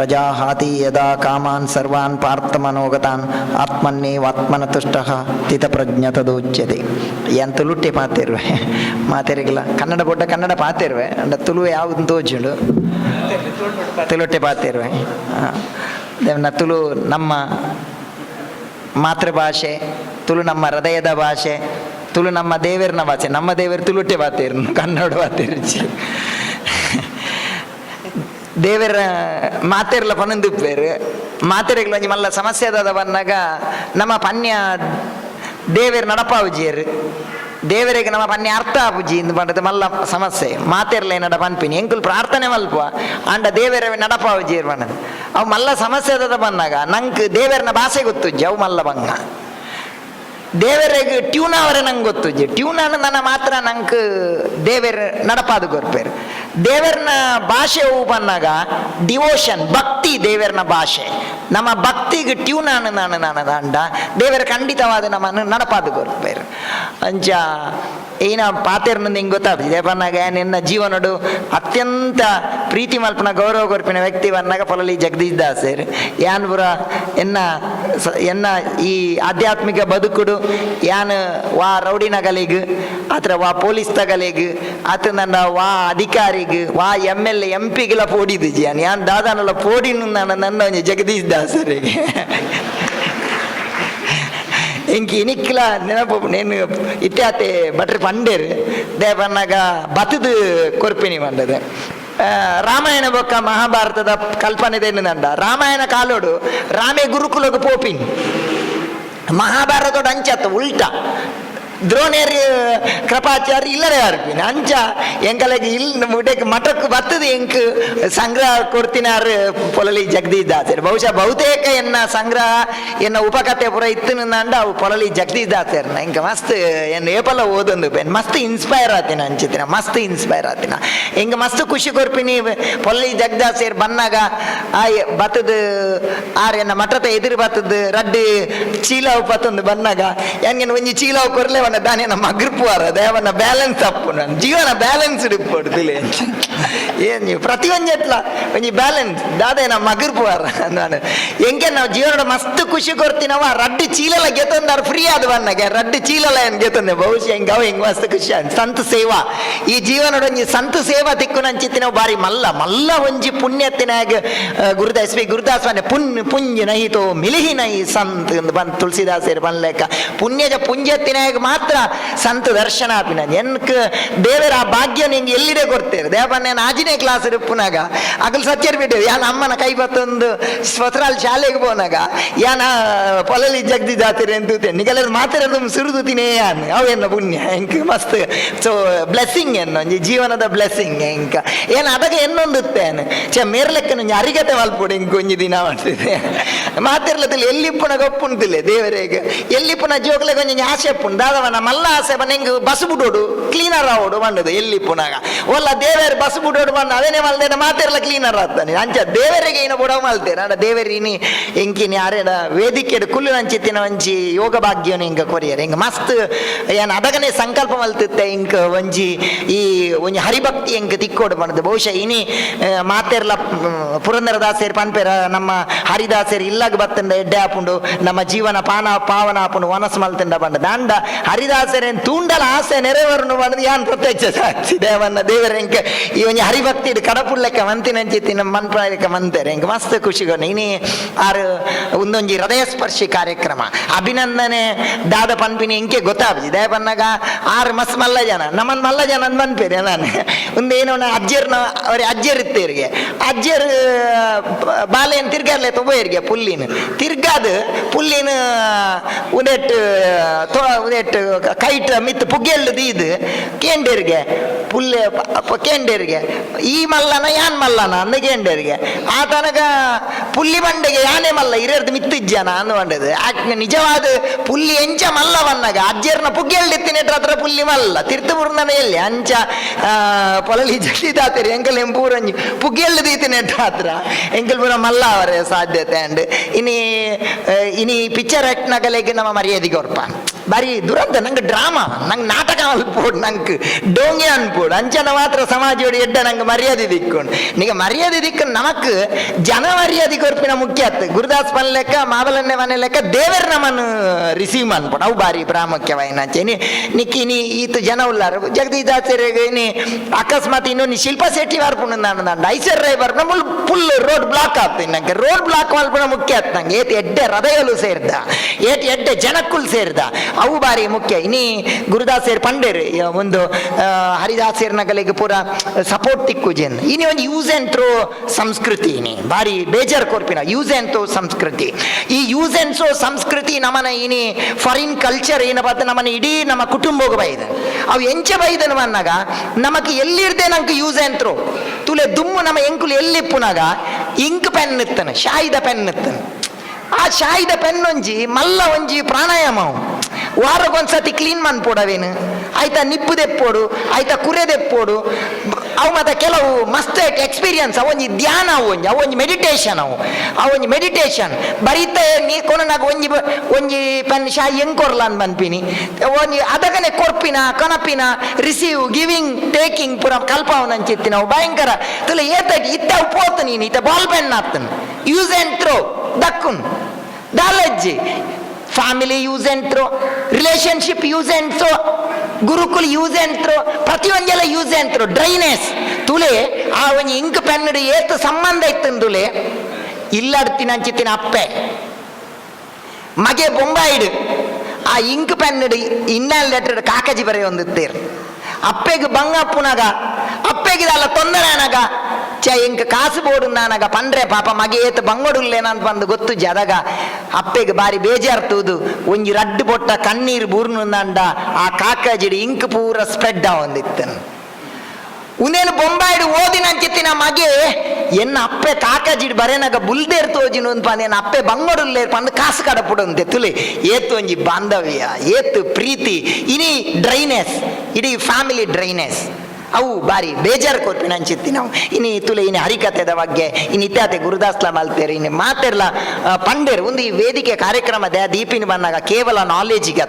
ಪ್ರಜಾಹಾತಿ ಯದಾ ಕಾಮಾನ್ ಸರ್ವಾನ್ ಪಾರ್ಥ ಮನೋಗತಾನ್ ಆತ್ಮನ್ನೇ ಆತ್ಮನ್ನೇವಾತ್ಮನ ತುಷ್ಟ ತಿತಪ್ರಜ್ಞ ತದೋಚ್ಯತೆ ಏನ್ ತುಳುಟ್ಟೆ ಪಾತಿರುವೆ ಮಾತಿರಿಗಿಲ್ಲ ಕನ್ನಡ ಬೊಡ್ಡ ಕನ್ನಡ ಪಾತಿರುವೆ ಅಂಡ ತುಳು ಯಾವ್ದು ತೋಜುಂಡು ತುಲುಟ್ಟಿ ಪಾತಿರುವೆ ದೇವನ ತುಳು ನಮ್ಮ ಮಾತೃಭಾಷೆ, ತುಳು ನಮ್ಮ ಹೃದಯದ ಭಾಷೆ, ತುಳು ನಮ್ಮ ದೇವರಿನ ಭಾಷೆ, ನಮ್ಮ ದೇವರು ತುಳುಟ್ಟೆ ಬಾತೇರು ಕನ್ನಡ ಬಾತೇರಿಚಿ ದೇವರ ಮಾತೆರ್ಲ ಪನಂದಿಪ್ಪೇರು ಮಾತೆರೆಗ್ಲ ಒಂಜಿ ಮಲ್ಲ ಸಮಸ್ಯೆ ಅದ ಬಂದಾಗ ನಮ್ಮ ಪನ್ಯ ದೇವೇರ್ ನಡಪಾವುಜಿಯರು. ದೇವರಿಗೆ ನಮ್ಮ ಪನ್ಯ ಅರ್ಥ ಆಪುಜಿ ಎಂದು ಪಂಡದ ಮಲ್ಲ ಸಮಸ್ಯೆ. ಮಾತೆರ್ಲ ನಡ ಪನ್ಪಿನಿ. ಎಂಕುಲ್ ಪ್ರಾರ್ಥನೆ ಮಲ್ಪ ಅಂಡ ದೇವರ ನಡಪಾವುಜಿಯರು ಪಂಡದು ಅವು ಮಲ್ಲ ಸಮಸ್ಯೆ ಅದ ಬಂದಾಗ ನಂಗೆ ದೇವರನ ಭಾಷೆ ಗೊತ್ತುಜ್ಜಿ. ಅವು ಮಲ್ಲ ಬಂಗ. ದೇವರಿಗೆ ಟ್ಯೂನ್ ಅವರೇ ನಂಗೆ ಗೊತ್ತು. ಟ್ಯೂನ್ ನನ್ನ ಮಾತ್ರ ನಂಗೆ ದೇವರ ನಡಪಾದು ಗೊರ್ಪೇರು ದೇವರನ ಭಾಷೆ ಹೂ ಬಂದಾಗ ಡಿವೋಷನ್ ಭಕ್ತಿ ದೇವರನ ಭಾಷೆ. ನಮ್ಮ ಭಕ್ತಿಗೆ ಟ್ಯೂನ್ ನಾನು ನಾನು ದಾಂಡ. ದೇವರ ಖಂಡಿತವಾದ ನಮ್ಮನ್ನು ನಡಪಾದು ಗೊರ್ಪೇರು ಅಂಚ ಏನ ಪಾತೆರ್ನ ಹಿಂಗೆ ಗೊತ್ತಾಗ್ತದೆ. ಇದೇ ಬಂದಾಗ ನಿನ್ನ ಜೀವನಡು ಅತ್ಯಂತ ಪ್ರೀತಿ ಮಲ್ಪನ ಗೌರವ ಕೊರ್ಪಿನ ವ್ಯಕ್ತಿ ಬಂದಾಗ ಪೊಲಲಿ ಜಗದೀಶ್ ದಾಸರ್ ಯಾನ್ ಪುರ ಎನ್ನ ಎನ್ನ ಈ ಆಧ್ಯಾತ್ಮಿಕ ಬದುಕುಡು, ಯಾನ್ ವಾ ರೌಡಿನ ಆತರ ವಾ ಪೊಲೀಸ್ ತಗಲಿಗ್ ಆತ ನನ್ನ ವಾ ಅಧಿಕಾರಿಗ್, ವಾ ಎಂ ಎಲ್ ಎಂ ಪಿಗೆಲ್ಲ ಪೋಡಿದ್ದು ಯಾನ್ ಯಾನ್ ದಾದಾನೆಲ್ಲ ಪೋಡಿನ ನನ್ನ ಒಂಜಿ ಜಗದೀಶ್ ದಾಸರಿಗೆ ಇಂಕಿ ಇನಿಕ್ಲ ನೆನಪು, ನೀನು ಇತ್ಯಾತಿ ಬಟ್ರಿ ಪಂಡೇರು ದೇ ಬನ್ನಾಗ ಬತದು ಕೊರ್ಪಿನಿ ಬಂದದ ರಾಮಾಯಣ ಬೊಕ್ಕ ಮಹಾಭಾರತದ ಕಲ್ಪನೆದೇನು ನಂಡ ರಾಮಾಯಣ ಕಾಲೋಡು ರಾಮೇ ಗುರುಕುಲಗ ಪೋಪಿನಿ. ಮಹಾಭಾರತೋಡು ಅಂಚತ್ತ, ಉಲ್ಟ. ದ್ರೋಣೇರ್ ಕೃಪಾಚಾರ್ಯ ಇಲ್ಲರೆ ಆರ್ಪಿನ ಅಂಚ ಎಂಕಲಗೆ ಇಲ್ ಮುಟಕ್ಕೆ ಮಠಕ್ಕೆ ಬತ್ತದ ಎಂಕ್ ಸಂಗ್ರಹ ಕೊಡ್ತಿನಾರು ಪೊಲಲಿ ಜಗದೀಶ್ ದಾಸರು ಬಹುಶಃ ಬಹುತೇಕ ಎನ್ನ ಸಂಗ್ರಹ ಎನ್ನ ಉಪಕಥೆ ಪುರ ಇತ್ತು ಅಂಡ ಅವು ಪೊಲಲಿ ಜಗದೀಶ್ ದಾಸರ್ನ ಇಂಕ ಮಸ್ತ್ ಎನ್ನ ಏಪಲ ಓದೊಂದು ಬೆನ್ ಮಸ್ತ್ ಇನ್ಸ್ಪೈರ್ ಆತಿನ ಅಂಚಿತ್ತಿನ ಮಸ್ತ್ ಇನ್ಸ್ಪೈರ್ ಆತಿನ ಹಿಂಗ ಮಸ್ತ್ ಖುಷಿ ಕೊರ್ಪಿನಿ ಪೊಲಲಿ ಜಗದಾಸೇರ್ ಬನ್ನಾಗ ಆಯ್ ಬತ್ತದ ಆರ್ ಎನ್ನ ಮಠದ ಎದುರು ಬತ್ತದ ರಡ್ಡು ಚೀಲವು ಪತ್ತೊಂದು ಬನ್ನಾಗ ಎನ್ಗೆನ್ ಒಂಜಿ ಚೀಲವು ಕೊರ್ಲೆ ದಾನೆ, ನಮ್ಮ ಅಗ್ರಪುವಾರ, ದೇವನ ಬ್ಯಾಲೆನ್ಸ್ ಅಪ್ಪು ನಾನು ಜೀವನ ಬ್ಯಾಲೆನ್ಸ್ ಇಡ್ಪಡ್ತಿಲ್ಲ ಏನ್ ನೀವು ಪ್ರತಿ ಒಂಜಿ ಎಟ್ಲ ಒಂಜಿ ಬ್ಯಾಲೆನ್ಸ್ ದಾದೆ, ನಮ್ಮ ಅಗ್ರಪುವಾರ, ನಾನು. ಹೆಂಗೆ ನಾವು ಜೀವನದ ಮಸ್ತ್ ಖುಷಿ ಕೊಡ್ತೀನವ ರಡ್ಡಿ ಚೀಲಲ ಗೆತ್ತಂದಾರ ಫ್ರೀ ಆದ ಬನ್ನಗೆ ರಡ್ಡಿ ಚೀಲಲ ಏನ್ ಗೆತ್ತಂದೆ ಬಹುಶಃ ಹೆಂಗ ಮಸ್ತ್ ಖುಷಿ ಅಂತ ಸಂತ ಸೇವಾ. ಈ ಜೀವನದ ಒಂಜಿ ಸಂತ ಸೇವಾ ತಿಕ್ಕು ನಂಚಿತ್ತಿನ ಬಾರಿ ಮಲ್ಲ ಮಲ್ಲ ಒಂಜಿ ಪುಣ್ಯತ್ತಿನಾಗ ಗುರುದ ಗುರುದಾಸ್ ಗುರುದಾಸ್ ಗುರುದಾಸವನೆ ಪುಣ್ಯ ಪುಂಜಿ ನಹಿತೋ, ಮಿಲಿಹಿ ನಹಿ ಸಂತ ಬಂದ್ ತುಳಸಿದಾಸರು ಬಂದ್ಲೆಕ್ಕ ಪುಣ್ಯದ ಪುಂಜತ್ತಿನಾಗ ಮಾತ್ರ ಸಂತ ದರ್ಶನ ಆಪಿನ ಎನ್ಕ್ ದೇವರ ಆ ಭಾಗ್ಯ ನಿಂಗೆ ಎಲ್ಲಿದೆ ಕೊಡ್ತೇವೆ? ದೇವನ ನಾನು ಆಜಿನೇ ಕ್ಲಾಸ್ ಇರುಪ್ಪುನಾಗ ಅಗಲ್ ಸತ್ಯರ್ ಬಿಟ್ಟೇವೆ ಯಾನ ಅಮ್ಮನ ಕೈ ಬತ್ತೊಂದು ಸ್ವತರಾಲ್ ಶಾಲೆಗೆ ಹೋನಾಗ. ಯಾನ ಪೊಲಲಿ ಜಗ್ದಿ ಜಾತಿರಿ ಅಂತ ಮಾತರೆ ಅದು ಸುರಿದು ತಿನೇ ಯಾನ್? ಅವೇನು ಪುಣ್ಯ. ಎಂಕ್ ಮಸ್ತ್. ಸೊ ಬ್ಲೆಸ್ಸಿಂಗ್ ಒಂಜಿ ಜೀವನದ ಬ್ಲೆಸ್ಸಿಂಗ್ ಹೆಂಕ ಏನ ಅದಾಗ ಎನ್ನೊಂದುತ್ತೇನೆ? ಚ ನಂಗೆ ಅರಿಗತೆ ವಾಲ್ಪುಡಿ ಇಂಕ ಒಂಜಿ ದಿನ ಮಾಡ್ತಿದ್ದೆ. ಮಾತಿರ್ಲದಲ್ಲಿ ಪುನಃ ಗೊಪ್ಪುಂತಿಲ್ಲ ಎಲ್ಲಿ ಪುನಃ ಜೋಕ್ಲೆ ಕೊಂಚ ಆಸೆ ಎಪ್ಪುಂಡು ಮಲ್ಲ ಆಸೆ ಹಿಂಗೆ ಬಸ್ ಬಿಡೋಡು ಕ್ಲೀನರ್ ಆವೋಡು ಎಲ್ಲಿ ಪುನಾಗ? ಒಲ್ಲ ದೇವರ ಬಸ್ ಬಿಡೋಡು ಬಂದು ಅದೇನೇ ಮಲ್ದೇನ ಮಾತಿರ್ಲ ಕ್ಲೀನರ್ ಆಗ್ತಾನೆ. ಅಂಚ ದೇವರಿಗೆ ಇನ್ನು ಬುಡ ಮಲ್ತೇನೆ ದೇವರಿ ನೀ ಎಂಕಿನಿ ಯಾರೇನ ವೇದಿಕೆ ಕುಲ್ಲು ನಂಚಿತ್ತಿನ ಒಂಜಿ ಯೋಗ ಭಾಗ್ಯನ ಹಿಂಗ ಕೊರಿಯರ್. ಹಿಂಗ ಮಸ್ತ್, ಏನ್ ಅದಗನೆ ಸಂಕಲ್ಪ ಮಲ್ತಿತ್ತೆ ಇಂಕ ಒಂಜಿ, ಈ ಒಂಜಿ ಹರಿಭಕ್ತಿ ಎಂಕ್ ತಿಕ್ಕೋಡು ಬಂದದ್ದು ಬಹುಶಃ ಇನಿ ಮಾತೆರ್ಲ ಪುರಂದರದಾಸೇರಿ, ಪನ್ಪೇರ, ನಮ್ಮ ಹರಿದಾಸೇರ್ ಇಲ್ಲಾಗ ಬತ್ತಂದ ಎಡ್ಡೆ ಹಾಪುಂಡು, ನಮ್ಮ ಜೀವನ ಪಾನ, ಪಾವನ ಹಾಪುಂಡು, ವನಸ್ ಮಲ್ತಿಂಡ ಬಂಡ ದಾಂಡ ತೂಂಡಲ ಆಸೆ ನೆರವೇರುನು ಬಂದು ಯಾನ್ ಪ್ರತ್ಯಕ್ಷ ಸಾಕ್ಷಿ? ದೇವನ್ನ ದೇವರ ಇಂಕ ಈ ಒಂಜಿ ಹರಿಭಕ್ತಿ ಇಡು ಕಡಪುಳ್ಳಕ್ಕ ಮಂತಿನಂಚಿತಿ ನಮ್ಮ ಮನ್ಪ್ರಾಯಕ್ಕೆ ಮಂತಾರೆ ಇಂಕ ಮಸ್ತ್ ಖುಷಿಗೊನ ಇನಿ ಆರು ಒಂದೊಂಜಿ ಹೃದಯ ಸ್ಪರ್ಶಿ ಕಾರ್ಯಕ್ರಮ. ಅಭಿನಂದನೆ ದಾದ ಪನ್ಪಿನಿ ಇಂಕೆ ಗೊತ್ತಾಗಿ ದೇ ಬನ್ನಾಗ ಆರು ಮಸ್ ಮಲ್ಲ ಜನ ನಮ್ಮನ್ ಮಲ್ಲ ಜನ ಅಂದ್ ಬಂದ್ಪೇರಿ ನಾನು ಒಂದೇನೋ ಅಜ್ಜರ್ನ ಅವ್ರ ಅಜ್ಜರ್ ಇತ್ತೇರಿಗೆ ಅಜ್ಜರ್ ಬಾಲೆನ್ ತಿರ್ಗಾರ್ಲೆ ತೊಬೋಯರ್ಗೆ ಪುಲ್ಲಿನ. ತಿರ್ಗಾದ ಪುಲ್ಲಿನ ಉದೆಟ್ ತೋ ಕೈಟ್ ಮಿತ್ ಪುಗ್ಗೆಲ್ಲದು ಇದು ಕೇಂಡೇರಿಗೆ, ಪುಲ್ಲೆ ಕೇಂಡೇರಿಗೆ, ಈ ಮಲ್ಲನ, ಯಾನ್ ಮಲ್ಲನ, ಅಂದ ಕೇಂಡೇರಿಗೆ. ಆ ತನಕ ಪುಲ್ಲಿ ಬಂಡೆಗೆ ಯಾನೇ ಮಲ್ಲ ಇರೋದು ಮಿತ್ತಿಜ್ಜನ ಅಂದು ಬಂಡದು. ಆಕೆ ನಿಜವಾದ ಪುಲ್ಲಿ ಎಂಚ ಮಲ್ಲವನ್ನಾಗ, ಅಜ್ಜರ್ನ ಪುಗ್ಗೆಲ್ಡಿತ್ತಿನೆಟ್ರ ಹತ್ರ ಪುಲ್ಲಿ ಮಲ್ಲ. ತಿರ್ತುಪುರ್ನನ ಎಲ್ಲಿ ಅಂಚ ಪೊಲಲಿ ಜಡಿದಾತಿರಿ ಎಂಕಲ್ ಎಂಪೂರಂಜಿ ಪುಗ್ಗೆಲ್ಲು ದೀತಿನೆಟ್ರ ಹತ್ರ. ಎಂಕಲ್ ಪೂರ ಮಲ್ಲ ಅವರೇ ಸಾಧ್ಯತೆ ಅಂಡ್ ಇನಿ ಇನಿ ಪಿಕ್ಚರ್ ಆಕ್ಟ್ ನಮ್ಮ ಮರ್ಯಾದೆಗೆ ಹೊರಪ ಬಾರಿ ದುರಂತ, ನಂಗೆ ಡ್ರಾಮಾ, ನಂಗೆ ನಾಟಕ ನಾಟಕ ಅಲ್ಪೋಡು ನಂಗೆ ಡೋಂಗೆ ಅನ್ಪೋಡು ಅಂಚನ ಮಾತ್ರ ಸಮಾಜೋಡು ಎಡ್ಡ ನಂಗೆ ಮರ್ಯಾದೆ ದಿಕ್ಕೊಂಡು. ನಿಗ ಮರ್ಯಾದೆ ದಿಕ್ಕು ನಮಕ್ ಜನ ಮರ್ಯಾದೆ ಕೊರ್ಪಿನ ಮುಖ್ಯ ಆತ್ ಗುರುದಾಸ್ ಪನ್ ಲೆಕ್ಕ ಮಾವಲನ್ನೆ ಮನೆ ಲೆಕ್ಕ, ದೇವರ ನಮ್ಮನ್ನು ರಿಸೀವ್ ಮಾಡ್ಬೋದು ಅವು ಬಾರಿ ಪ್ರಾಮುಖ್ಯವಾಯಿನಾಚೆ ನೀ ನಿಕ್ಕಿ ನೀ ಈತ ಜನ ಉಲ್ಲಾರ. ಜಗದೀಶಾಚಾರ್ಯ ನೀ ಅಕಸ್ಮಾತ್ ಇನ್ನೊಂದು ಶಿಲ್ಪ ಶೆಟ್ಟಿ ಬರ್ಪುಣ ನಾನು ನಾನು. ಐಸರ್ ರೈ ಬರ್ಪುಣ ಮುಲ್ ಫುಲ್ ರೋಡ್ ಬ್ಲಾಕ್ ಆಗ್ತೀನಿ ನಂಗೆ ರೋಡ್ ಬ್ಲಾಕ್ ಮಲ್ಪುಣ ಮುಖ್ಯ ಆತ್ ನಂಗೆ. ಏತ್ ಎಡ್ಡೆ ಹೃದಯಲು ಸೇರ್ದ. ಏಟ್ ಎಡ್ಡೆ ಜನಕ್ಕುಲ್ ಸೇರ್ದ. ಅವು ಬಾರಿ ಮುಖ್ಯ. ಇನ್ನೀ ಗುರುದಾಸೇರ್ ಪಂಡೇರ್ ಒಂದು ಹರಿದಾಸರ್ ನಗಲಿಗೆ ಪೂರ ಸಪೋರ್ಟ್ ತಿಕ್ಕುಜೆನ್ ಇನಿ ಒಂದು ಯೂಸ್ ಆ್ಯಂಡ್ ಥ್ರೋ ಸಂಸ್ಕೃತಿ ಇನಿ. ಬಾರಿ ಬೇಜಾರ್ ಕೊರ್ಪಿನ ಯೂಸ್ ಆ್ಯಂಡ್ ಥ್ರೋ ಸಂಸ್ಕೃತಿ. ಈ ಯೂಸ್ ಆ್ಯಂಡ್ ಥ್ರೋ ಸಂಸ್ಕೃತಿ ನಮನ ಇನಿ ಫಾರಿನ್ ಕಲ್ಚರ್ ಏನಪ್ಪ ನಮ್ಮನ ಇಡೀ ನಮ್ಮ ಕುಟುಂಬಕ್ಕೆ ಬೈದ. ಅವು ಎಂಚ ಬೈದನು ಅನ್ನಾಗ ನಮಗೆ ಎಲ್ಲಿರ್ದೆ ನಂಗೆ ಯೂಸ್ ಆ್ಯಂಡ್ ಥ್ರೋ ತುಲೆ ದುಮ್ಮು ನಮ್ಮ ಎಂಕುಲು ಎಲ್ಲಿಪ್ಪುನಾಗ, ಇಂಕ್ ಪೆನ್ ಇತ್ತನ ಶಾಯಿದ ಪೆನ್ ಇತ್ತನ ಆ ಶಾಯಿದ ಪೆನ್ ಒಂಜಿ, ಮಲ್ಲ ಒಂಜಿ ಪ್ರಾಣಾಯಾಮವು ವಾರಕ್ಕೊಂದ್ಸತಿ ಕ್ಲೀನ್ ಮಾಡ್ಬಿಡವೇನು ಆಯ್ತಾ ನಿಪ್ಪು ದೆಪ್ಪೋಡು ಆಯ್ತಾ ಕುರೆ ದೆಪ್ಪೋಡು ಅವು ಮತ್ತೆ ಕೆಲವು ಮಸ್ತ್ ಎಕ್ಸ್ಪೀರಿಯನ್ಸ್ ಅವೊಂಜಿ ಧ್ಯಾನ ಅವೊಂದು ಅವೊಂಜಿ ಮೆಡಿಟೇಷನ್ ಅವು. ಅವೊಂಜಿ ಮೆಡಿಟೇಷನ್ ಬರೀತ ನೀ ಕೊನನಾಗ ಒಂಜಿ ಒಂಜಿ ಪೆನ್ ಶಾಯಿ ಹೆಂಗ್ ಅಂತ ಬನ್ಪಿನಿ ಒಂಜಿ ಅದಗನೆ ಕೊರ್ಪಿನ, ಕನಪಿನ ರಿಸೀವ್ ಗಿವಿಂಗ್ ಟೇಕಿಂಗ್ ಪುರ ಕಲ್ಪವನಂಚಿತ್ತಿ ನಾವು ಭಯಂಕರ. ತಲೆ ಏತ ಇತ್ತ ಪೋತು ನೀನು, ಇತ್ತ ಬಾಲ್ ಪೆನ್ ಆತನ್ ಯೂಸ್ ಆ್ಯಂಡ್ ಥ್ರೋ ದಕ್ಕುನ್. ದಾಲಜ್ಜಿ. Family use and throw relationship use and throw gurukul use and throw ಪ್ರತಿಯೊಂದೆಲ್ಲ use and throw dryness ತುಲೆ ಆ ಒಂಜಿ ಇಂಕ್ ಪೆನ್ನುಡು ಏತ್ ಸಂಬಂಧ ಇತ್ತನ್ ತುಲೆ ಇಲ್ಲಡ್ತಿನ ಅಂಚಿತ್ತಿನ ಅಪ್ಪೆ. ಮಗೆ ಬೊಂಬಾಯಿಡು, ಆ ಇಂಕ್ ಪೆನ್ನುಡು ಇನ್ನಲ್ ಲೆಟರ್ ಕಾಕಜಿ ಬರೆಯೊಂದಿತ್ತೇರು ಅಪ್ಪೆಗೆ ಬಂಗಪ್ಪುನಗ ಅಪ್ಪೆಗೆ ಅಲ್ಲ ಬೋಡು ನಾನಾಗ ಪಂಡ್ರೆ ಪಾಪ ಮಗೆ ಏತ್ ಬಂಗೊಡುಲ್ಲೇನಂತ ಬಂದು ಗೊತ್ತು ಜದಗ ಅಪ್ಪೆಗೆ ಬಾರಿ ಬೇಜಾರ್ತುದು. ಒಂಜಿ ರಡ್ಡು ಬೊಟ್ಟ ಕಣ್ಣೀರು ಬೂರ್ನು ನಂಡ ಆ ಕಾಕಜಿಡಿ ಇಂಕ್ ಪೂರ ಸ್ಪ್ರೆಡ್ ಆವೊಂದಿತ್ತನು. ಉಂದೇನು ಬೊಂಬಾಯಿಡು ಓದಿನ ಅಂಚಿತ್ತಿನ ಮಗೆ, ಎನ್ನ ಅಪ್ಪೆ ಕಾಕಜಿಡ್ ಬರೇನಾಗ ಬುಲ್ದೇರ್ ತೋಜಿನು ಅಂತ ಪಂದ ಅಪ್ಪೆ ಬಂಗೋಡುಲ್ಲೇರ್ ಪಂದು ಕಾಸು ಕಡಪುಡು ಅಂತೆ ತುಲಿ, ಏತು ಒಂಜಿ ಬಾಂಧವ್ಯ, ಏತು ಪ್ರೀತಿ ಇನಿ ಡ್ರೈನೆಸ್, ಇಡೀ ಫ್ಯಾಮಿಲಿ ಡ್ರೈನೆಸ್. ಅವು ಬಾರಿ ಬೇಜಾರು ಕೊರ್ಪಿನ ಅಂಚಿತ್ತಿ ನಾವು. ಇನಿ ತುಲೆ, ಇನಿ ಹರಿಕತೆದ ಬಗ್ಗೆ ಇನ್ನು ಇತ್ಯಾತೆ ಗುರುದಾಸ್ಲ ಮಲ್ತೇರಿ ಇನ್ನು ಮಾತೆರ್ಲ ಪಂಡೇರ್, ಒಂದು ಈ ವೇದಿಕೆ ಕಾರ್ಯಕ್ರಮದ ದೀಪಿನ ಬಂದಾಗ ಕೇವಲ ನಾಲೆಜಿಗೆ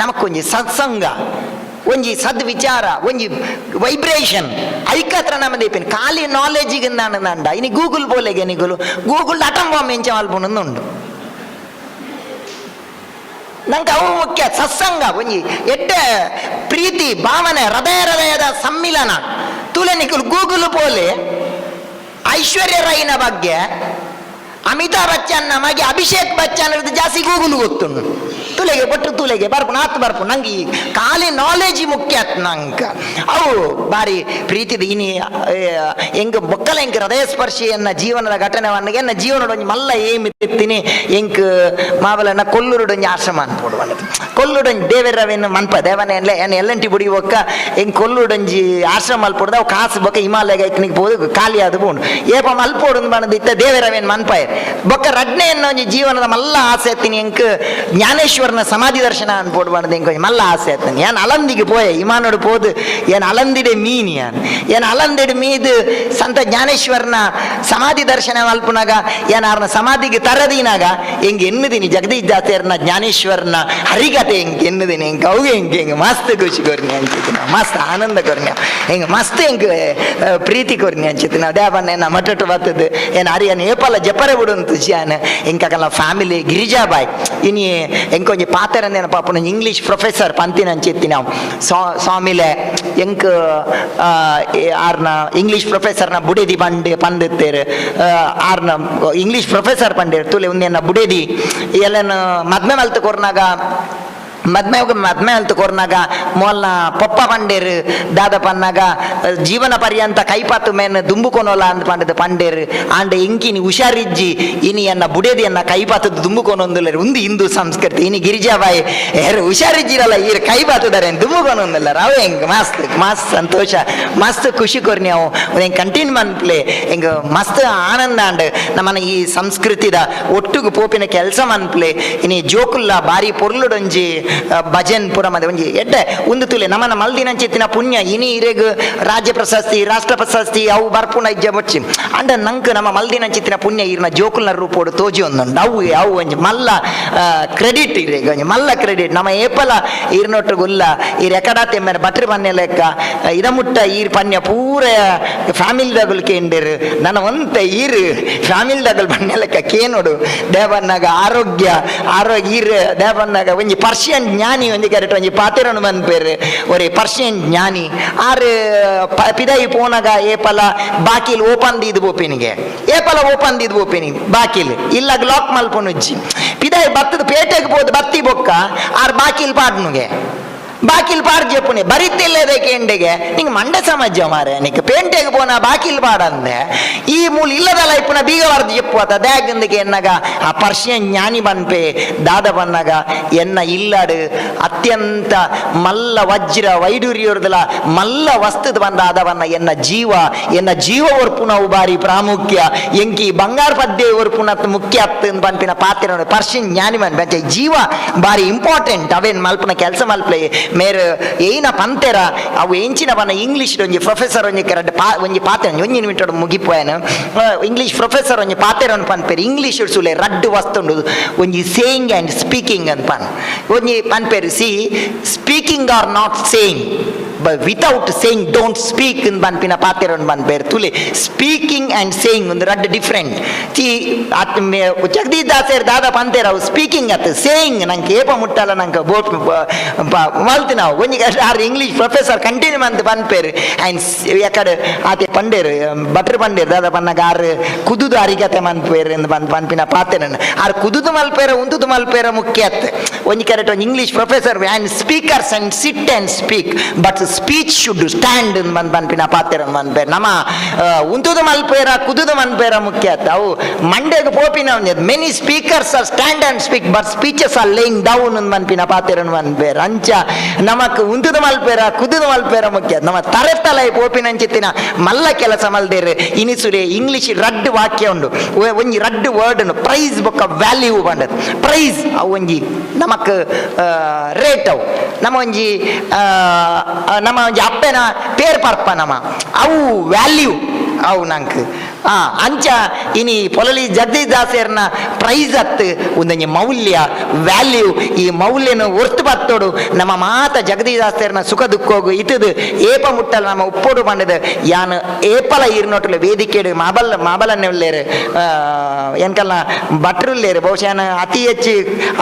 ನಮಕ್ಕೊಂಜಿ ಸತ್ಸಂಗ, ಒಂಜಿ ಸದ್ ವಿಚಾರ ಒಂಜಿ ವೈಬ್ರೇಷನ್ ಐಕತ್ರ ನಮ್ಮ ದೀಪಿನ. ಖಾಲಿ ನಾಲೆಜಿಗೆ ನಾನು ನಂಡ ಇನಿ ಗೂಗಲ್ ಬೋಲೆಗೆ ನಿಗುಲು, ಗೂಗಲ್ ಅಟಂಬ ಎಂಚ ಮಲ್ಪುಣುಂಡು ನಂಗೆ ಅವು ಮುಖ್ಯ ಸತ್ಸಂಗ ಒಂಜಿ ಎಡ್ಡ, ಪ್ರೀತಿ, ಭಾವನೆ, ಹೃದಯ, ಹೃದಯದ ಸಮ್ಮಿಲನ. ತುಲೆ ನಿಖುಲ್, ಗೂಗಲ್ ಪೋಲೆ. ಐಶ್ವರ್ಯ ರೈನ ಬಗ್ಗೆ, ಅಮಿತಾಬ್ ಬಚ್ಚನ್ ನಮಗೆ ಅಭಿಷೇಕ್ ಬಚ್ಚನ್ ಜಾಸ್ತಿ ಗೂಗಲ್ ಗೊತ್ತುಂಡು ತುಲೆಗೆ ಬೊಟ್ಟು ತುಲೆಗೆ ಬರ್ಪು ನಾತ್ ಬರ್ಪು ನಂಗೆ ಈ ಖಾಲಿ ನಾಲೆಜ್ ಮುಖ್ಯ ಆತ್ ನಂಗ. ಅವು ಬಾರಿ ಪ್ರೀತಿದ ಇನಿ ಎಂಗ್ ಬೊಕ್ಕಲ ಎಂಕ್ ಹೃದಯ ಸ್ಪರ್ಶಿ ಎನ್ನ ಜೀವನದ ಘಟನೆವನ್ನ, ಎನ್ನ ಜೀವನದ ಒಂಜಿ ಮಲ್ಲ ಏಮ್ ತಿತ್ತೀನಿ ಎಂಕ್ ಮಾವಲನ್ನ ಕೊಲ್ಲುರುಡೊಂಜಿ ಆಶ್ರಮ ಅನ್ಪೋಡು ಕೊಲ್ಲುಡೊಂಜಿ ದೇವರವೆನ್ನು ಮನ್ಪ ದೇವನ ಎಲ್ಲ ಏನು ಎಲ್ಲಂಟಿ ಬುಡಿ ಒಕ್ಕ ಎಂಗ್ ಕೊಲ್ಲುಡೊಂಜಿ ಆಶ್ರಮ ಮಲ್ಪೋಡ್ದು ಅವು ಕಾಸು ಬೊಕ್ಕ ಹಿಮಾಲಯ ಐಕ್ನಿಗೆ ಹೋದು ಖಾಲಿ ಆದ ಬೋಂಡು ಏಪ ಮಲ್ಪೋಡು ಬಣ್ಣದ ಇತ್ತ ದೇವರವೇನು ಮನ್ಪಾಯರ್ ಬೊಕ್ಕ ರಡ್ನೆ ಎನ್ನೋ ಒಂಜಿ ಜೀವನದ ಮಲ್ಲ ಆಸೆ ಎತ್ತೀನಿ ಎಂಕ್ ಜ್ಞಾನೇಶ್ವರನ ಸಮಾಧಿ ದರ್ಶನ ಅನ್ಪೋಡು ಬಣ್ಣದ ಎಂಕ್ ಒಂಜಿ ಮಲ್ಲ ಆಸೆ ಎತ್ತೀನಿ ಏನ್ ಅಲಂದಿಗೆ ಪೋಯ ಹಿಮಾನೋಡು ಪೋದು ಏನ್ ಅಲಂದಿಡೆ ಮೀನ್ ಯಾನ್ ಏನ್ ಅಲಂದಿಡೆ ಮೀದು ಸಂತ ಜ್ಞಾನೇಶ್ವರನ ಸಮಾಧಿ ದರ್ಶನ ಮಲ್ಪುನಾಗ ಏನ್ ಆರ್ನ ಸಮಾಧಿಗೆ ತರದಿನಾಗ ಹೆಂಗ್ ಎನ್ನುದಿನಿ ಜಗದೀಶ್ ದಾಸೇರ್ನ ಜ್ಞಾನೇಶ್ವರನ ಹರಿಕತೆ ಹೆಂಗ್ ಎನ್ನುದಿನಿ ಹೆಂಗ್ ಅವು ಹೆಂಗ್ ಹೆಂಗ್ ಮಸ್ತ್ ಖುಷಿ ಕೊರ್ನಿ ಅಂಚಿತ್ತು ನಾವು ಮಸ್ತ್ ಆನಂದ ಕೊರ್ನಿ ಹೆಂಗ್ ಮಸ್ತ್ ಹೆಂಗ್ ಆ, ಪ್ರೀತಿ ಕೊರ್ನಿ ಅಂಚಿತ್ತು ನಾವು ದೇವನ್ನ ಏನ ಮಟ್ಟಟ್ಟು ಬರ್ತದೆ ಏನ್ ಅರಿಯನ್ ಏಪಲ ಜಪರೆ ಬಿಡುಂತು ಜಾನ್ ಎಂಕಲ್ಲ ಫ್ಯಾಮಿಲಿ ಗಿರಿಜಾಬಾಯ್ ಇನಿ ಎಂಕೊಂಜಿ ಪಾತೆರಂದೇನ ಪಾಪನ ಇಂಗ್ಲೀಷ್ ಪ್ರೊಫೆಸರ್ ಪಂತಿನ ಅಂಚಿತ್ತಿ ನಾವು ಸ್ವಾ ಸ್ವಾಮಿಲೆ ಎಂಕ್ ಆ, ಏ- ಆರ್ನ ಇಂಗ್ಲೀಷ್ ಪ್ರೊಫೆಸರ್ನ ಬುಡೇದಿ ಬಂಡೆ ಪಂದಿತ್ತೇರು ಆರ್ನ ಇಂಗ್ಲೀಷ್ ಪ್ರೊಫೆಸರ್ ಪಂಡೇರು ತುಲೆ ಒಂದೇನ ಬುಡೇದಿ ಎಲ್ಲನ ಮದ್ಮೆ ಮಲ್ತು ಕೊರ್ನಾಗ ಮದ್ಮೆ ಮದ್ಮೆ ಅಂತ ಕೊರ್ನಾಗ ಮೋಲ್ನ ಪೊಪ್ಪ ಪಂಡೇರು, ದಾದ ಪನ್ನಾಗ ಜೀವನ ಪರ್ಯಂತ ಕೈಪಾತು ಮೇನ್ ದುಂಬುಕೊನೋಲ ಅಂತ ಪಂಡದ ಪಂಡೇರು, ಆಂಡ ಇಂಕಿನಿ ಹುಷಾರಿಜ್ಜಿ, ಇನಿ ಎನ್ನ ಬುಡೇದಿ ಎನ್ನ ಕೈಪಾತದ ದುಂಬುಕೊನೊಂದುಲ್ಲ ಒಂದು ಹಿಂದೂ ಸಂಸ್ಕೃತಿ, ಇನಿ ಗಿರಿಜಾಬಾಯಿ, ಯಾರು ಹುಷಾರಿಜ್ಜಿರಲ್ಲ, ಈರ್ ಕೈಪಾತದಾರೆ ದುಂಬುಕೊನೊಂದಿಲ್ಲ, ರಾವ್ ಹೆಂಗ್ ಮಸ್ತ್ ಮಸ್ತ್ ಸಂತೋಷ, ಮಸ್ತ್ ಖುಷಿ ಕೊರ್ನಿ ಅವು ಹೆಂಗ್ ಕಂಟಿನ್ಯೂ ಮನ್ಪ್ಲೆ ಹೆಂಗ್ ಮಸ್ತ್ ಆನಂದ ಅಂಡ್ ನಮ್ಮನ ಈ ಸಂಸ್ಕೃತಿದ ಒಟ್ಟುಗು ಪೋಪಿನ ಕೆಲಸ ಮನ್ಪ್ಲೆ ಇನಿ ಜೋಕುಲ್ಲ ಬಾರಿ ಪೊರ್ಲುಡೊಂಜಿ ಭಜನ್ ಪುರ ಮದ ಒಂಜಿ ಎಡ್ಡೆ. ಒಂದು ತುಲೆ ನಮನ ಮಲ್ದಿನಂಚಿತ್ತಿನ ಪುಣ್ಯ, ಇನಿ ಇರೆಗ್, ರಾಜ್ಯ ಪ್ರಶಸ್ತಿ, ರಾಷ್ಟ್ರ ಪ್ರಶಸ್ತಿ, ಅವು ಬರ್ಪುನ ಇಜ್ಜ ಬಚ್ಚಿ ಅಂಡ ನಂಕ್ ನಮ್ಮ ಮಲ್ದಿನಂಚಿತ್ತಿನ ಪುಣ್ಯ ಇರ್ನ ಜೋಕುಲ್ನ ರೂಪೋಡು ತೋಜಿ ಒಂದುಂಡು ಅವು ಅವು ಒಂಜಿ ಮಲ್ಲ ಕ್ರೆಡಿಟ್ ಇರೆಗ್, ಒಂಜಿ ಮಲ್ಲ ಕ್ರೆಡಿಟ್ ನಮ್ಮ ಏಪಲ ಇರ್ನೊಟ್ಟು ಗುಲ್ಲ, ಈ ರೆಕಡಾ ತೆಮ್ಮೆನ ಬಟ್ರಿ ಪನ್ನೆ ಲೆಕ್ಕ ಇದ ಮುಟ್ಟ ಈರ್ ಪನ್ಯ ಪೂರ ಫ್ಯಾಮಿಲಿದಾಗಲ್ ಕೇಂಡಿರ್ ನನ್ನ ಒಂತ ಈರ್ ಫ್ಯಾಮಿಲಿದಾಗಲ್ ಬನ್ನೆ ಲೆಕ್ಕ ಕೇನೋಡು. ದೇವನ್ನಾಗ ಆರೋಗ್ಯ ಆರೋಗ್ಯ ಈರ್ ದೇವನ್ನಾಗ ಒಂಜಿ ಪರ್ಷಿಯನ್ ಜ್ಞಾನಿ ಒಂಜಿ ಕ್ಯಾರೆಕ್ಟರ್ ಒಂಜಿ ಪಾತೆರನು ಬಂದ್ಪೇರು ಒರೆ ಪರ್ಷಿಯನ್ ಜ್ಞಾನಿ. ಆರ್, ಪ- ಪಿದಾಯಿ ಪೋನಾಗ ಏಪಲ ಬಾಕಿಲ್ ಓಪನ್ ದೀದ್ ಬೋಪಿನಿಗೆ. ಏಪಲ ಓಪನ್ ದೀದ್ ಬೋಪಿನಿ ಬಾಕಿಲ್. ಇಲ್ಲಾಗ ಲಾಕ್ ಮಲ್ಪೊನುಜ್ಜಿ ಪಿದಾಯಿ ಬತ್ತದ ಪೇಟೆಗೆ ಹೋದ್ ಬತ್ತಿ ಬೊಕ್ಕ, ಆರ್ ಬಾಕಿಲ್ ಪಾಡ್ನುಗೆ. ಬಾಕಿಲ್ ಪಾಡ್ ಜಪ್ಪುನೆ ಬರಿತಿಲ್ಲದೆ ಎಂಡೆಗೆ ನಿಂಗ್ ಮಂಡ ಸಮಾಜ ಮಾರೆ ನಿಕ್ ಪೇಂಟೆಗೆ ಪೋನ ಬಾಕಿಲ್ ಪಾಡಂದೆ ಈ ಮೂಲ ಇಲ್ಲದಲ್ಲ ಬೀಗ ಬರ್ದು ಜಪ್ಪು ಆತ ದ್ಯಾಗಂದಿಗೆ ಎನ್ನಗ, ಆ ಪರ್ಷಿಯನ್ ಜ್ಞಾನಿ ಬನ್ಪೆ, ದಾದ ಬನ್ನಗ, ಎನ್ನ ಇಲ್ಲಡು, ಅತ್ಯಂತ ಮಲ್ಲ ವಜ್ರ ವೈಡೂರ್ಯೋರ್ದಲ ಮಲ್ಲ ವಸ್ತುದ ಬಂದ ಆದವನ್ನ ಎನ್ನ ಜೀವ ಎನ್ನ ಜೀವ ಒರ್ಪುನವು ಬಾರಿ ಪ್ರಾಮುಖ್ಯ, ಎಂಕಿ ಬಂಗಾರ ಪದ್ಯ ಒರ್ಪುನ ಮುಖ್ಯ ಅತ್ತ ಪನ್ಪಿನ ಪಾತ್ರ ಪರ್ಷಿಯನ್ ಜ್ಞಾನಿ ಬನ್ಪೆ ಜೀವ ಬಾರಿ ಇಂಪಾರ್ಟೆಂಟ್ ಅವೇನ್ ಮಲ್ಪನ ಕೆಲಸ ಮಲ್ಪಲೆ ಮೇರ್, ಏನ ಪಂತೆರ, ಅವು ಎಂಚಿನ ಬನ್ನ ಇಂಗ್ಲಿಷ್ ಒಂಜಿ ಪ್ರೊಫೆಸರ್ ಒಂಜಿ ಕೆರಡ್ ಪಾ, ಒಂಜಿ ಪಾತೆ ಒಂಜಿ ನಿಮಿಟ ಮುಗಿಪೋಯನ ಇಂಗ್ಲೀಷ್ ಪ್ರೊಫೆಸರ್ ಒಂಜಿ ಪಾತೆರನ್ ಪನ್ಪೇರು ಇಂಗ್ಲಿಷ್ ಸುಲೆ ರಡ್ಡು ವಸ್ತುಂಡು, ಒಂಜಿ ಸೇಯಿಂಗ್ ಆ್ಯಂಡ್ ಸ್ಪೀಕಿಂಗ್ ಅಂತ ಪನ್. ಒಂಜಿ ಪನ್ಪೇರು see speaking or not saying without saying don't speak ಅಂತ ಪನ್ಪಿನ ಪಾತೆರನ್ ಪನ್ಪೇರು ತುಲೆ ಸ್ಪೀಕಿಂಗ್ ಆ್ಯಂಡ್ ಸೇಯಿಂಗ್ ಒಂದು ರಡ್ಡು ಡಿಫ್ರೆಂಟ್ ತಿ ಅತ್ ಮೇ ಜಗದೀಶ್ ದಾಸೇರ್ ದಾದ ಪಂತೇರ ಅವು ಸ್ಪೀಕಿಂಗ್ ಅತ್ ಸೇಯಿಂಗ್ ನಂಗೆ ಏಪ ಮುಟ್ಟಲ್ಲ ನಂಗೆ ಬೋಟ್ ಮಲ್ತಿ ನಾವು ಒಂಜಿ ಆರ್ ಇಂಗ್ಲೀಷ್ ಪ್ರೊಫೆಸರ್ ಕಂಟಿನ್ಯೂ ಮಂತ್ ಪನ್ಪೇರು ಆ್ಯಂಡ್ ಯಾಕಡೆ ಆತೆ ಪಂಡೇರು ಬಟ್ರ್ ಪಂಡೇರು ದಾದ ಪನ್ನಗ ಆರ್ ಕುದುದು ಅರಿಗತೆ ಮನ್ಪೇರು ಎಂದು ಬಂದು ಪನ್ಪಿನ ಪಾತೆರನ್ ಒಂಜಿ ಕರೆಕ್ಟ್ ಒಂಜಿ English professor and speakers and sit and speak but speech should stand ಬಂದು ಪನ್ಪಿನ ಪಾತೆರನ್ ಮನ್ಪೇರು ನಮ್ಮ ಆ, ಉಂದುದು ಮಲ್ಪೇರ ಕುದುದು ಮನ್ಪೇರ ಮುಖ್ಯ ಅವು ಮಂಡ್ಯದ ಪೋಪಿನ many speakers are stand and speak but speeches are laying down ಮನ್ಪಿನ ಪಾತೆರನ್ ಮನ್ಪೇರು ಅಂಚ ನಮಕ್ ಉಂದುದು ಮಲ್ಪೇರ ಕುದುದು ಮಲ್ಪೇರ ಮುಖ್ಯ ನಮ್ಮ ತಲೆ ಪೋಪಿನ ಅಂಚಿತ್ತಿನ ಮಲ್ಲ ಕೆಲಸ ಮಲ್ದೇರು ಇನಿಸುರೆ ಇಂಗ್ಲಿಷ್ ರಡ್ ವಾಕ್ಯ ಉಂಡು ಒಂಜಿ ರಡ್ ವರ್ಡ್ ಪ್ರೈಸ್ ಬೊಕ್ಕ ವ್ಯಾಲ್ಯೂ ಬಂಡದು ಪ್ರೈಸ್ ಅವು ಒಂಜಿ ನಮಕ್ ರೇಟ್ ಅವು ನಮ್ಮ ಒಂಜಿ ನಮ್ಮ ಒಂಜಿ ಅಪ್ಪೆನ, ಪೇರ್ ಪರ್ಪ ನಮ ಅವು ವ್ಯಾಲ್ಯೂ ಅವು ನಂಕ್ ಆ, ಅಂಚ ಇನಿ ಪೊಲಲಿ ಜಗದೀಶ್ ದಾಸೇರ್ನ ಪ್ರೈಸ್ ಅತ್ ಒಂದೊಂಜಿ ಮೌಲ್ಯ ವ್ಯಾಲ್ಯೂ ಈ ಮೌಲ್ಯನ ಒರ್ತು ಬತ್ತೋಡು, ನಮ್ಮ ಮಾತ ಜಗದೀಶ್ ದಾಸೇರ್ನ ಸುಖ ದುಃಖೋಗು ಇತದು, ಏಪ ಮುಟ್ಟಲ್ ನಮ್ಮ ಉಪ್ಪೋಡು ಬಂಡದು ಯಾನು ಏಪಲ ಇರ್ನೊಟ್ಟಲು ವೇದಿಕೆಡು ಮಾಬಲ್ ಮಾಬಲನ್ನೇ ಉಳ್ಳೇರು ಎನ್ಕಲ್ನ ಭಟ್ರುಲ್ಲೇರು, ಬಹುಶಃ ಏನು ಅತಿ ಹೆಚ್ಚು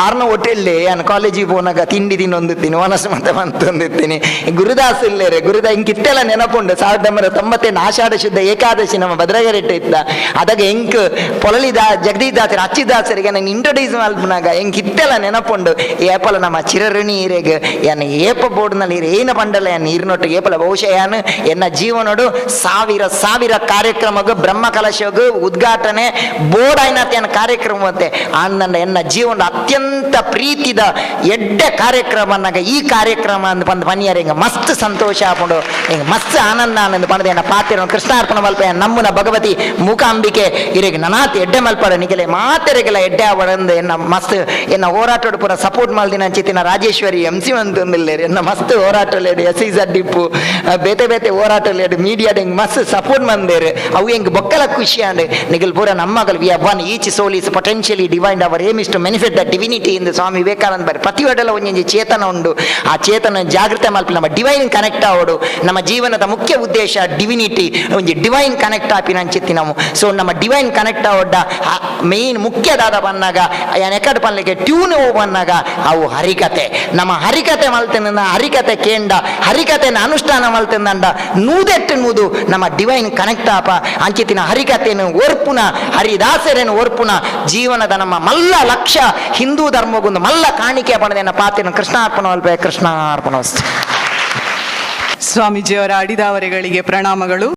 ಆರ್ನ ಹೋಟೆಲ್ಲೇ ನಾನು ಕಾಲೇಜಿಗೆ ಹೋನಾಗ ತಿಂಡಿ ತಿನ್ನೊಂದಿತ್ತೀನಿ ವನಸ್ ಮತ್ತೆ ಬಂತೊಂದಿತ್ತೀನಿ ಗುರುದಾಸ್ ಇಲ್ಲೇರೆ ಗುರುದ ಹಿಂಗಿತ್ತೆಲ್ಲ ನೆನಪುಂಡು, ಸಾವಿರದ ಒಂಬೈನೂರ ತೊಂಬತ್ತೆಂಟು ಆಷಾಢ ಶುದ್ಧ ಏಕಾದಶಿ ನಮ್ಮ ಭದ್ರಗರೆಟ್ಟು. ಇತ್ತ ಅದಾಗ ಎಂಕ್ ಪೊಲಲಿ ದಾ ಜಗದೀಶ್ ದಾಸರು ಅಚ್ಚಿದಾಸರಿಗೆ ನಾನು ಇಂಟ್ರೊಡ್ಯೂಸ್ ಮಲ್ಪನಾಗ ಎಂಕ್ ಇತ್ತೆಲ್ಲ ನೆನಪುಂಡು ಏಪಲ ನಮ್ಮ ಚಿರಋಣಿ ಇರೆಗ್ ಎನ್ನ ಏಪ ಬೋರ್ಡ್ನಲ್ಲಿ ಏನ ಪಂಡಲ ಏನು ಇರ್ನೊಟ್ಟು ಏಪಲ ಬಹುಶಃ ಏನು ಎನ್ನ ಜೀವನೋಡು ಸಾವಿರ ಸಾವಿರ ಕಾರ್ಯಕ್ರಮಗ, ಬ್ರಹ್ಮ ಕಲಶಗ, ಉದ್ಘಾಟನೆ, ಬೋರ್ಡ್ ಆಯ್ನತ್ತೆ ಏನು ಕಾರ್ಯಕ್ರಮ ಅಂತೆ ಆನಂದ ಎನ್ನ ಜೀವನ ಅತ್ಯಂತ ಪ್ರೀತಿದ ಎಡ್ಡೆ ಕಾರ್ಯಕ್ರಮ ಈ ಕಾರ್ಯಕ್ರಮ ಅಂದ್ ಬಂದು ಪನಿಯರ್ ಹಿಂಗ ಮಸ್ತ್ ಸಂತೋಷ ಆಪುಂಡು ಹಿಂಗ ಮಸ್ತ್ ಆನಂದ ಆನಂದ ಪಣದ ಎನ್ನ ಪಾತ್ರ ಕೃಷ್ಣಾರ್ಪಣ ಮಲ್ಪ ನಮ್ಮನ ಭಗವತಿ ಮೂಕಾಂಬಿಕೆ, ಇರೆಗ್ ನನಾತ್ ಎಡ್ಡೆ ಮಲ್ಪಡ, ನಿಗಲೆ ಮಾತೆರೆಗಲ ಎಡ್ಡೆ ಆವಡಂದು ಎನ್ನ ಮಸ್ತ್, ಎನ್ನ ಹೋರಾಟೋಡು ಪೂರ ಸಪೋರ್ಟ್ ಮಲ್ದಿನ ಚಿತ್ತಿನ ರಾಜೇಶ್ವರಿ ಎಂ ಸಿ ಅಂತಂದಿಲ್ಲೇರಿ ಎನ್ನ ಮಸ್ತ್ ಹೋರಾಟ ಲೇಡು ಎಸ್ ಇಸ್ ಅಡ್ಡಿಪ್ಪು ಬೇತೆ ಬೇತೆ ಹೋರಾಟ ಲೇಡು ಮೀಡಿಯಾದ ಮಸ್ತ್ ಸಪೋರ್ಟ್ ಮಂದೇರು. ಅವು ಹೆಂಗ್ ಬೊಕ್ಕಲ ಖುಷಿ ಅಂಡ್ ನಿಗಲ್ ಪೂರ ನಮ್ಮಗಲ್ we have one each soul is potentially divine our aim is to manifest the divinity ಇಂದ ಸ್ವಾಮಿ ವಿವೇಕಾನಂದ ಬರ್ ಪ್ರತಿಯೊಡ್ಡೆಲ್ಲ ಒಂಜಿ ಚೇತನ ಉಂಡು. ಆ ಚೇತನ ಜಾಗೃತ ಮಲ್ಪಿ ನಮ್ಮ ಡಿವೈನ್ ಕನೆಕ್ಟ್ ಆವಡು ನಮ್ಮ ಜೀವನದ ಮುಖ್ಯ ಉದ್ದೇಶ ಡಿವಿನಿಟಿ ಒಂದು ಡಿವೈನ್ ಕನೆಕ್ಟ್ ಆಪಿ ನಾವು. ಸೊ ನಮ್ಮ ಡಿವೈನ್ ಕನೆಕ್ಟ್ ಆವಡ್ಡ ಮೇನ್ ಮುಖ್ಯದಾದ ಬಂದಾಗ ಎಕಡ್ ಪನ್ಲಿಕ್ಕೆ ಟ್ಯೂನ್ ಬಂದಾಗ ಅವು ಹರಿಕತೆ. ನಮ್ಮ ಹರಿಕತೆ ಮಲ್ತಿನ ಹರಿಕತೆ ಕೇಂಡ ಹರಿಕತೆನ ಅನುಷ್ಠಾನ ಮಲ್ತಿಂದಂಡ ನೂದೆಟ್ಟು ನೂದು ನಮ್ಮ ಡಿವೈನ್ ಕನೆಕ್ಟ್ ಆಪ ಅಂಚಿತಿನ ಹರಿಕತೆಯನ್ನು ಓರ್ಪುನ ಹರಿದಾಸರೇನು ಓರ್ಪುನ ಜೀವನದ ನಮ್ಮ ಮಲ್ಲ ಲಕ್ಷ್ಯ ಹಿಂದೂ ಧರ್ಮಗೊಂದು ಮಲ್ಲ ಕಾಣಿಕೆ ಪಡೆದೇನ ಪಾತಿನ ಕೃಷ್ಣಾರ್ಪಣ ಅಲ್ಪೆ ಕೃಷ್ಣಾರ್ಪಣ ಸ್ವಾಮೀಜಿಯವರ ಅಡಿದಾವರೆಗಳಿಗೆ ಪ್ರಣಾಮಗಳು.